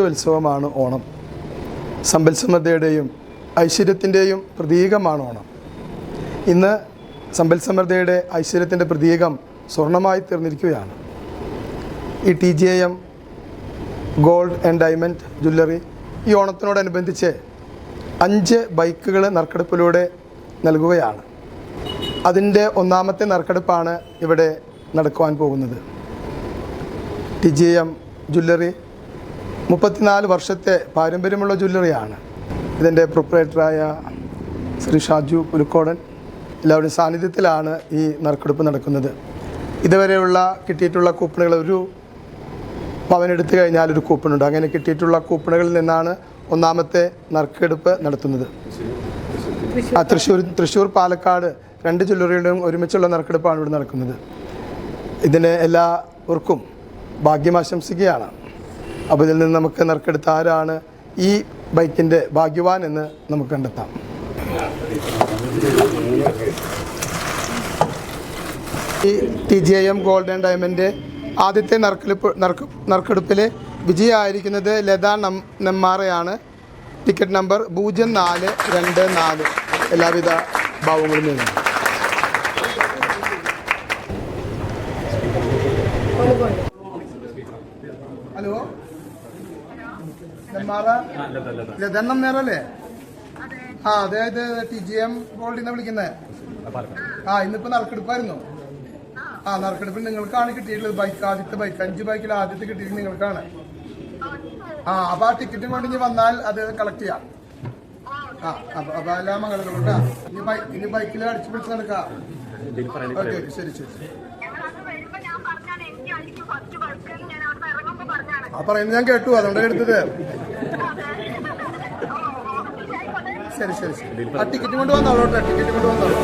ഉത്സവമാണ് ഓണം. സമ്പൽ സമൃദ്ധിയുടെയും ഐശ്വര്യത്തിന്റെയും പ്രതീകമാണ് ഓണം. ഇന്ന് സമ്പൽ സമൃദ്ധിയുടെ ഐശ്വര്യത്തിന്റെ പ്രതീകം സ്വർണമായി തീർന്നിരിക്കുകയാണ്. ഈ T G M gold and diamond jewellery ഈ ഓണത്തിനോടനുബന്ധിച്ച് അഞ്ച് ബൈക്കുകൾ നറുക്കെടുപ്പിലൂടെ നൽകുകയാണ്. അതിന്റെ ഒന്നാമത്തെ നറുക്കെടുപ്പാണ് ഇവിടെ നടക്കുവാൻ പോകുന്നത്. ടി ജി എം ജ്വല്ലറി മുപ്പത്തിനാല് വർഷത്തെ പാരമ്പര്യമുള്ള ജ്വല്ലറിയാണ്. ഇതിന്റെ പ്രൊപ്പറേറ്ററായ ശ്രീ ഷാജു പുലുക്കോടൻ എല്ലാവരുടെയും സാന്നിധ്യത്തിലാണ് ഈ നറുക്കെടുപ്പ് നടക്കുന്നത്. ഇതുവരെയുള്ള കിട്ടിയിട്ടുള്ള കൂപ്പണുകൾ ഒരു പവൻ എടുത്തു കഴിഞ്ഞാൽ ഒരു കൂപ്പണുണ്ട്. അങ്ങനെ കിട്ടിയിട്ടുള്ള കൂപ്പണുകളിൽ നിന്നാണ് ഒന്നാമത്തെ നറുക്കെടുപ്പ് നടത്തുന്നത്. ആ തൃശ്ശൂർ തൃശ്ശൂർ പാലക്കാട് രണ്ട് ജ്വല്ലറികളും ഒരുമിച്ചുള്ള നറുക്കെടുപ്പാണ് ഇവിടെ നടക്കുന്നത്. ഇതിന് എല്ലാവർക്കും ഭാഗ്യം ആശംസിക്കുകയാണ്. അപ്പോൾ ഇതിൽ നിന്ന് നമുക്ക് നറുക്കെടുത്ത ആരാണ് ഈ ബൈക്കിന്റെ ഭാഗ്യവാൻ എന്ന് നമുക്ക് കണ്ടെത്താം. ഈ T G M golden diamond ആദ്യത്തെ നറുക്കെടുപ്പ് നറുക്ക് നറുക്കെടുപ്പിൽ വിജയമായിരിക്കുന്നത് ലത നം നെമ്മാറയാണ്. ടിക്കറ്റ് നമ്പർ പൂജ്യം നാല് രണ്ട് നാല്. എല്ലാവിധ ഭാവങ്ങളും നേരുന്നു ഹലോ? നെമ്മാറ? നേരല്ലേ ആ അതായത് ടി ജി എം ഗോൾഡിന്ന വിളിക്കുന്നേ. വിളിക്കുന്നത് ആ ഇന്നിപ്പോ നറുക്കെടുപ്പായിരുന്നു. ആ നറുക്കെടുപ്പിൽ നിങ്ങൾക്കാണ് കിട്ടിയിട്ടുള്ളത്. ബൈക്ക് ആദ്യത്തെ ബൈക്ക്. അഞ്ച് ബൈക്കിൽ ആദ്യത്തെ കിട്ടിയത് നിങ്ങൾക്കാണ്. ആ അപ്പൊ ആ ടിക്കറ്റും കൊണ്ട് ഇനി വന്നാൽ അത് കളക്ട് ചെയ്യാം. ആ അപ്പൊ എല്ലാ മംഗളങ്ങളും ഇനി ബൈക്കിൽ അടിച്ചു പിടിച്ച് നടക്കാം. ഓക്കെ ശരി ശരി. ആ പറയുന്നത് ഞാൻ കേട്ടു അതുകൊണ്ട് എടുത്തത്. ശരി ശരി ശരി. ആ ടിക്കറ്റ് കൊണ്ട് വന്നോളൂ ടിക്കറ്റ് കൊണ്ട് വന്നോളൂ